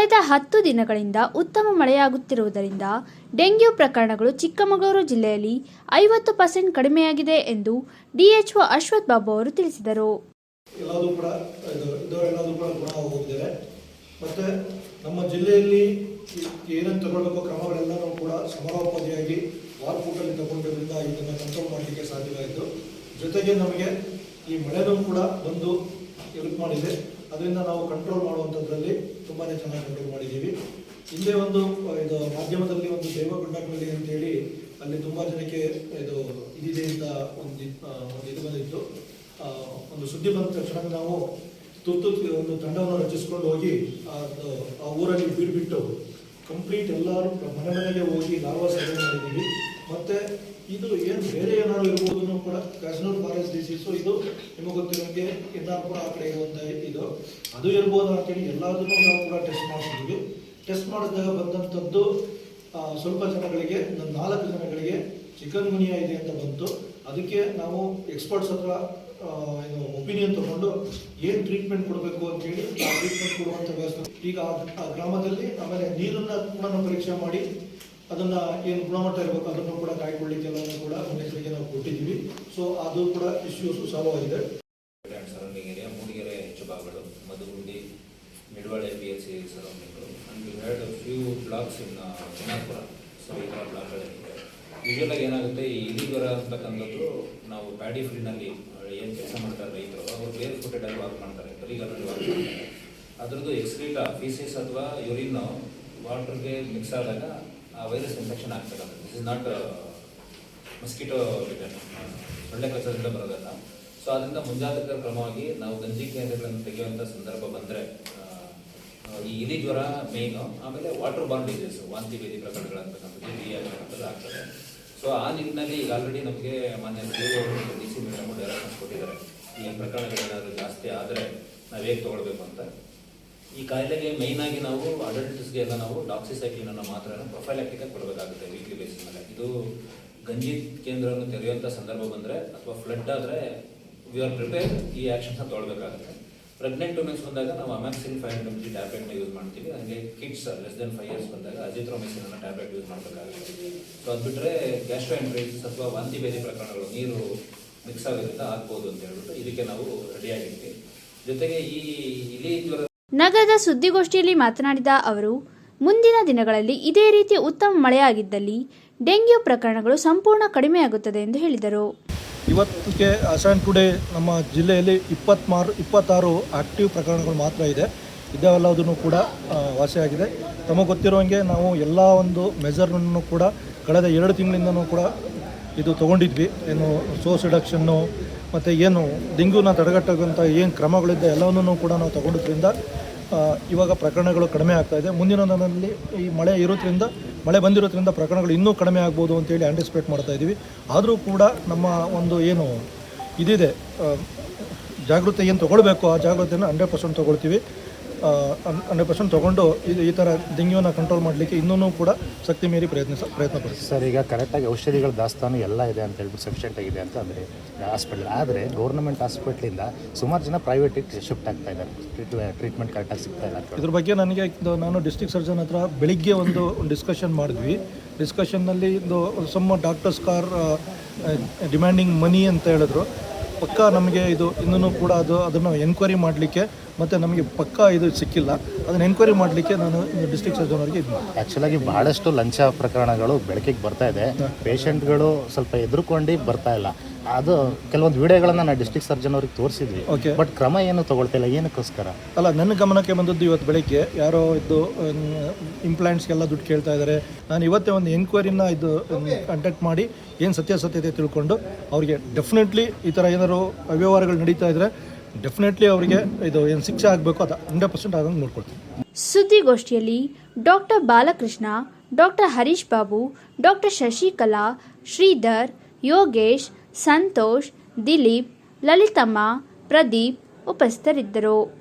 ಕಳೆದ ಹತ್ತು ದಿನಗಳಿಂದ ಉತ್ತಮ ಮಳೆಯಾಗುತ್ತಿರುವುದರಿಂದ ಡೆಂಗ್ಯೂ ಪ್ರಕರಣಗಳು ಚಿಕ್ಕಮಗಳೂರು ಜಿಲ್ಲೆಯಲ್ಲಿ ಐವತ್ತು ಪರ್ಸೆಂಟ್ ಕಡಿಮೆಯಾಗಿದೆ ಎಂದು ಡಿಎಚ್ಒ ಅಶ್ವಥ್ ಬಾಬು ಅವರು ತಿಳಿಸಿದರು. ಮತ್ತೆ ನಮ್ಮ ಜಿಲ್ಲೆಯಲ್ಲಿ ಏನೇನು ತಗೊಳ್ಬೇಕು ಕ್ರಮಗಳೆಲ್ಲನೂ ಕೂಡ ಸಮರೋಪಾದಿಯಾಗಿ ವಾರ್ಪೂಟಲ್ಲಿ ತಗೊಂಡಿದ್ದರಿಂದ ಇದನ್ನು ಕಂಟ್ರೋಲ್ ಮಾಡಲಿಕ್ಕೆ ಸಾಧ್ಯವಾಯಿತು. ಜೊತೆಗೆ ನಮಗೆ ಈ ಮಳೆನೂ ಕೂಡ ಬಂದು ಹೆಲ್ಪ್ ಮಾಡಿದೆ. ಅದರಿಂದ ನಾವು ಕಂಟ್ರೋಲ್ ಮಾಡುವಂಥದ್ರಲ್ಲಿ ತುಂಬಾ ಚೆನ್ನಾಗಿ ಕಂಟ್ರೋಲ್ ಮಾಡಿದ್ದೀವಿ. ಹಿಂದೆ ಒಂದು ಇದು ಮಾಧ್ಯಮದಲ್ಲಿ ಒಂದು ದೇವಗುಂಡಗಳಲ್ಲಿ ಅಂತೇಳಿ ಅಲ್ಲಿ ತುಂಬ ಜನಕ್ಕೆ ಇದು ಇದಿದೆ ಅಂತ ಒಂದು ಒಂದು ಇದು ಬಂದಿತ್ತು. ಒಂದು ಸುದ್ದಿ ಬಂದ ತಕ್ಷಣ ನಾವು ತುರ್ತು, ಒಂದು ತಂಡವನ್ನು ರಚಿಸ್ಕೊಂಡು ಹೋಗಿ ಆ ಊರಲ್ಲಿ ಬೀಡ್ಬಿಟ್ಟು ಕಂಪ್ಲೀಟ್ ಎಲ್ಲರೂ ಮನೆ ಮನೆಗೆ ಹೋಗಿ ಲಾರ್ವಾ ಸಾಧನೆ ಮಾಡಿದ್ದೀವಿ. ಇದು ಏನು ಬೇರೆ ಏನಾದ್ರು ಇರ್ಬೋದು ಕೂಡ ಕ್ಯಾಸ್ನೂರ್ ಫಾರೆಸ್ಟ್ ಡಿಸೀಸು ಇದು ನಿಮಗೆ ಗೊತ್ತಿರೋಂಗೆ ಕೂಡ ಆ ಕಡೆ ಇರುವಂಥ ಇದು. ಅದು ಇರ್ಬೋದು ಅಂತೇಳಿ ಎಲ್ಲದನ್ನೂ ನಾವು ಕೂಡ ಟೆಸ್ಟ್ ಮಾಡಿಸಿದ್ವಿ ಟೆಸ್ಟ್ ಮಾಡಿದಾಗ ಬಂದಂಥದ್ದು ಸ್ವಲ್ಪ ಜನಗಳಿಗೆ ನಾಲ್ಕು ಜನಗಳಿಗೆ ಚಿಕನ್ ಗುನಿಯಾ ಇದೆ ಅಂತ ಬಂತು. ಅದಕ್ಕೆ ನಾವು ಎಕ್ಸ್ಪರ್ಟ್ಸ್ ಹತ್ರ ಏನು ಒಪಿನಿಯನ್ ತಗೊಂಡು ಏನು ಟ್ರೀಟ್ಮೆಂಟ್ ಕೊಡಬೇಕು ಅಂತೇಳಿ ಆ ಟ್ರೀಟ್ಮೆಂಟ್ ಕೊಡುವಂಥ ವ್ಯವಸ್ಥೆ. ಈಗ ಆ- ಗ್ರಾಮದಲ್ಲಿ ಆಮೇಲೆ ನೀರನ್ನು ಕೂಡ ಪರೀಕ್ಷೆ ಮಾಡಿ ಅದನ್ನ ಏನು ಗುಣಮಟ್ಟ ಇರಬೇಕು ಅದನ್ನು ಕೂಡ ಕಾಯ್ಕೊಳ್ಳಿಕ್ಕೆ ಎಲ್ಲನೂ ಕೂಡ ಮುನ್ನೆಚ್ಚರಿಕೆ ನಾವು ಕೊಟ್ಟಿದ್ದೀವಿ. ಸೊ ಅದು ಕೂಡ ಇಶ್ಯೂಸ್ ಸಾಲ್ವ್ ಆಗಿದೆ surrounding area, ಮೂಡಿಗೆರೆ ಹೆಚ್ಚು ಭಾಗಗಳು Madhugundi Midwale P C surrounding and we had few blocks in Chinnapura so ಈ ಥರ ಬ್ಲಾಕ್ಗಳಿದೆ ಯೂಶಲಾಗಿ ಏನಾಗುತ್ತೆ ಈ ಇಲಿ ಜ್ವರ ಅಂತಕ್ಕಂಥದ್ದು ನಾವು ಪ್ಯಾಡಿ ಫೀಲ್ಡ್ನಲ್ಲಿ ಏನು ಕೆಲಸ ಮಾಡ್ತಾರೆ ರೈತರು ಅವರು ಬೇರೆ ಫುಟೆಡ್ ಆಗಿ ವಾಕ್ ಮಾಡ್ತಾರೆ. ಬರಿಗಾಲಲ್ಲಿ ವಾಕ್ ಮಾಡ್ತಾರೆ. ಅದರದ್ದು ಎಕ್ಸ್ಕ್ರೀಟ ಫೀಸಿಸ್ ಅಥವಾ ಯೂರಿನ್ ವಾಟರ್ಗೆ ಮಿಕ್ಸ್ ಆದಾಗ ವೈರಸ್ ಇನ್ಫೆಕ್ಷನ್ ಆಗ್ತಕ್ಕಂಥದ್ದು ಇಸ್ ನಾಟ್ ಮಸ್ಕಿಟೋ ಸೊಳ್ಳೆ ಕಚ್ಚದಿಂದ ಬರೋದಲ್ಲ. ಸೊ ಅದರಿಂದ ಮುಂಜಾಗ್ರತಾ ಕ್ರಮವಾಗಿ ನಾವು ಗಂಜಿ ಕೇಂದ್ರಗಳನ್ನು ತೆಗೆಯುವಂಥ ಸಂದರ್ಭ ಬಂದರೆ ಈ ಇಲಿ ಜ್ವರ ಮೇಯ್ನು ಆಮೇಲೆ ವಾಟರ್ ಬಾರ್ನ್ ಡಿಸೀಸ್ ವಾಂತಿ ಭೇದಿ ಪ್ರಕರಣಗಳಂತಕ್ಕಂಥದ್ದು ಈ ಆಗ್ತದೆ. ಸೊ ಆ ನಿಟ್ಟಿನಲ್ಲಿ ಈಗ ಆಲ್ರೆಡಿ ನಮಗೆ ಮಾನ್ಯ ಡಿ ಸಿ ಮೇಡಮ್ ಡೈರೆಕ್ಷನ್ಸ್ ಕೊಟ್ಟಿದ್ದಾರೆ. ಈ ಪ್ರಕರಣಗಳೇನಾದರೂ ಜಾಸ್ತಿ ಆದರೆ ನಾವು ಹೇಗೆ ತೊಗೊಳ್ಬೇಕು ಅಂತ. ಈ ಕಾಯಿಲೆಗೆ ಮೇಯ್ನ್ ಆಗಿ ನಾವು ಅಡಲ್ಟ್ಸ್ಗೆ ಎಲ್ಲ ನಾವು ಡಾಕ್ಸಿಸೈಕ್ಲಿನ್ ಅನ್ನೋ ಮಾತ್ರ ಪ್ರೊಫೈಲಾಕ್ಟಿಕ್ ಆಗಿ ಕೊಡಬೇಕಾಗುತ್ತೆ ವೀಕ್ಲಿ ಬೇಸಿಸ್ ಮೇಲೆ. ಇದು ಗಂಜಿ ಕೇಂದ್ರವನ್ನು ತೆರೆಯುವಂಥ ಸಂದರ್ಭ ಬಂದರೆ ಅಥವಾ ಫ್ಲಡ್ ಆದರೆ ವಿ ಆರ್ ಪ್ರಿಪೇರ್ ಈ ಆ್ಯಕ್ಷನ್ಸ್ನ ತೊಗೊಳ್ಬೇಕಾಗುತ್ತೆ. ಪ್ರೆಗ್ನೆಂಟ್ ವುಮೆನ್ಸ್ ಬಂದಾಗ ನಾವು ಅಮ್ಯಾಕ್ಸಿನ್ ಫೈವ್ ಹಂಡ್ರೆಡ್ ಜಿ ಟ್ಯಾಬ್ಲೆಟ್ನ ಯೂಸ್ ಮಾಡ್ತೀವಿ. ಹಾಗೆ kids less than five years ಬಂದಾಗ ಅಜಿಥ್ರೋಮಿಸಿನ್ ಅನ್ನೋ ಟ್ಯಾಬ್ಲೆಟ್ ಯೂಸ್ ಮಾಡಬೇಕಾಗುತ್ತೆ. ಸೊ ಅದು ಬಿಟ್ಟರೆ ಗ್ಯಾಸ್ಟ್ರೋ ಎಂಟ್ರೈಸಸ್ ಅಥವಾ ವಾಂತಿ ಬೇರೆ ಪ್ರಕರಣಗಳು, ನೀರು ಮಿಕ್ಸ್ ಆಗೋದ್ರಿಂದ ಆಗ್ಬೋದು ಅಂತ ಹೇಳ್ಬಿಟ್ಟು ಇದಕ್ಕೆ ನಾವು ರೆಡಿಯಾಗಿರ್ತೀವಿ ಜೊತೆಗೆ ಈ ಇಲಿ ಜ್ವರ ನಗರದ ಸುದ್ದಿಗೋಷ್ಠಿಯಲ್ಲಿ ಮಾತನಾಡಿದ ಅವರು, ಮುಂದಿನ ದಿನಗಳಲ್ಲಿ ಇದೇ ರೀತಿ ಉತ್ತಮ ಮಳೆಯಾಗಿದ್ದಲ್ಲಿ ಡೆಂಗ್ಯೂ ಪ್ರಕರಣಗಳು ಸಂಪೂರ್ಣ ಕಡಿಮೆಯಾಗುತ್ತದೆ ಎಂದು ಹೇಳಿದರು. ಇವತ್ತಿಗೆ ಅಸೈನ್ ಟುಡೇ ನಮ್ಮ ಜಿಲ್ಲೆಯಲ್ಲಿ ಇಪ್ಪತ್ಮಾರು, ಇಪ್ಪತ್ತಾರು ಆಕ್ಟಿವ್ ಪ್ರಕರಣಗಳು ಮಾತ್ರ ಇದೆ. ಇದೆಲ್ಲದನ್ನು ಕೂಡ ವಾಸಿಯಾಗಿದೆ. ತಮಗೆ ಗೊತ್ತಿರೋಂಗೆ ನಾವು ಎಲ್ಲ ಒಂದು ಮೆಜರ್ನನ್ನು ಕೂಡ ಕಳೆದ ಎರಡು ತಿಂಗಳಿಂದನೂ ಕೂಡ ಇದು ತೊಗೊಂಡಿದ್ವಿ. ಏನು ಸೋರ್ಸ್ ರಿಡಕ್ಷನ್ನು ಮತ್ತು ಏನು ಡೆಂಗ್ಯೂನ ತಡೆಗಟ್ಟುವಂಥ ಏನು ಕ್ರಮಗಳಿದೆ ಎಲ್ಲವನ್ನೂ ಕೂಡ ನಾವು ತಗೊಂಡೋದ್ರಿಂದ ಇವಾಗ ಪ್ರಕರಣಗಳು ಕಡಿಮೆ ಆಗ್ತಾಯಿದೆ ಮುಂದಿನ ದಿನದಲ್ಲಿ ಈ ಮಳೆ ಇರೋದ್ರಿಂದ, ಮಳೆ ಬಂದಿರೋದ್ರಿಂದ ಪ್ರಕರಣಗಳು ಇನ್ನೂ ಕಡಿಮೆ ಆಗ್ಬೋದು ಅಂತೇಳಿ ಆಂಟಿಸಿಪೇಟ್ ಮಾಡ್ತಾ ಇದ್ದೀವಿ ಆದರೂ ಕೂಡ ನಮ್ಮ ಒಂದು ಏನು ಇದಿದೆ ಜಾಗೃತಿ ಏನು ತೊಗೊಳ್ಬೇಕು, ಆ ಜಾಗೃತಿಯನ್ನು ಹಂಡ್ರೆಡ್ ಪರ್ಸೆಂಟ್ ತೊಗೊಳ್ತೀವಿ. ಹಂಡ್ರೆಡ್ ಪರ್ಸೆಂಟ್ ತೊಗೊಂಡು ಇದು ಈ ಥರ ಡೆಂಗ್ಯೂನ ಕಂಟ್ರೋಲ್ ಮಾಡಲಿಕ್ಕೆ ಇನ್ನೂ ಕೂಡ ಶಕ್ತಿ ಮೀರಿ ಪ್ರಯತ್ನ ಪ್ರಯತ್ನ ಪಡ್ತೀವಿ. ಸರ್ ಈಗ ಕರೆಕ್ಟಾಗಿ ಔಷಧಿಗಳ ದಾಸ್ತಾನು ಎಲ್ಲ ಇದೆ ಅಂತ ಹೇಳ್ಬಿಟ್ಟು ಸಫಿಷಿಯೆಂಟ್ ಆಗಿದೆ ಅಂತ ಅಂದರೆ ಹಾಸ್ಪಿಟಲ್ ಆದರೆ ಗೌರ್ಮೆಂಟ್ ಹಾಸ್ಪಿಟ್ಲಿಂದ ಸುಮಾರು ಜನ ಪ್ರೈವೇಟಿಗೆ ಶಿಫ್ಟ್ ಆಗ್ತಾ ಇದ್ದಾರೆ. ಟ್ರೀಟ್ಮೆಂಟ್ ಕರೆಕ್ಟಾಗಿ ಸಿಗ್ತಾ ಇಲ್ಲ ಇದ್ರ ಬಗ್ಗೆ ನನಗೆ ನಾನು ಡಿಸ್ಟಿಕ್ ಸರ್ಜನ್ ಹತ್ರ ಬೆಳಿಗ್ಗೆ ಒಂದು ಡಿಸ್ಕಷನ್ ಮಾಡಿದ್ವಿ. ಡಿಸ್ಕಷನ್ನಲ್ಲಿ ಇದು some doctors car demanding money ಅಂತ ಹೇಳಿದ್ರು. ಪಕ್ಕ ನಮಗೆ ಇದು ಇನ್ನೂ ಕೂಡ ಅದು ಅದನ್ನು ಎನ್ಕ್ವೈರಿ ಮಾಡಲಿಕ್ಕೆ ಮತ್ತು ನಮಗೆ ಪಕ್ಕ ಇದು ಸಿಕ್ಕಿಲ್ಲ. ಅದನ್ನು ಎನ್ಕ್ವೈರಿ ಮಾಡಲಿಕ್ಕೆ ನಾನು ಡಿಸ್ಟ್ರಿಕ್ಟ್ ಸರ್ಜನ್ ಅವರಿಗೆ ಇದು ಆ್ಯಕ್ಚುಲಾಗಿ ಭಾಳಷ್ಟು ಲಂಚ ಪ್ರಕರಣಗಳು ಬೆಳಕಿಗೆ ಬರ್ತಾ ಇದೆ. ಪೇಷಂಟ್ಗಳು ಸ್ವಲ್ಪ ಎದುರುಕೊಂಡು ಬರ್ತಾ ಇಲ್ಲ. ಅದು ಕೆಲವೊಂದು ವಿಡಿಯೋಗಳನ್ನ ನಾನು ಡಿಸ್ಟ್ರಿಕ್ಟ್ ಸರ್ಜನ್ ಅವ್ರಿಗೆ ತೋರಿಸಿದ್ವಿ. ಓಕೆ ಬಟ್ ಕ್ರಮ ಏನು ತಗೊಳ್ತಾ ಇಲ್ಲ ಏನಕ್ಕೋಸ್ಕರ? ಅಲ್ಲ ನನ್ನ ಗಮನಕ್ಕೆ ಬಂದದ್ದು ಇವತ್ತು ಬೆಳಗ್ಗೆ ಯಾರೋ ಇದು ಇಂಪ್ಲಾಂಟ್ಸ್ಗೆಲ್ಲ ದುಡ್ಡು ಕೇಳ್ತಾ ಇದ್ದಾರೆ ನಾನು ಇವತ್ತೇ ಒಂದು ಎನ್ಕ್ವೈರಿನ ಇದು ಕಾಂಟ್ಯಾಕ್ಟ್ ಮಾಡಿ ಏನು ಸತ್ಯಾಸತ್ಯತೆ ತಿಳ್ಕೊಂಡು ಅವರಿಗೆ ಡೆಫಿನೆಟ್ಲಿ ಈ ಥರ ಏನಾದ್ರು ಅವ್ಯವಹಾರಗಳು ನಡೀತಾ ಇದ್ದರೆ ಡೆಫಿನೆಟ್ಲಿ ಅವರಿಗೆ ಇದು ಏನು ಶಿಕ್ಷೆ ಆಗಬೇಕು ಅದು ಹಂಡ್ರೆಡ್ ಪರ್ಸೆಂಟ್ ಆದಂಗೆ ನೋಡ್ಕೊಳ್ತೀನಿ. ಸುದ್ದಿಗೋಷ್ಠಿಯಲ್ಲಿ doctor Balakrishna doctor Harish Babu doctor Shashikala Sridhar Yogesh Santosh Dilip Lalithamma Pradeep ಉಪಸ್ಥಿತರಿದ್ದರು.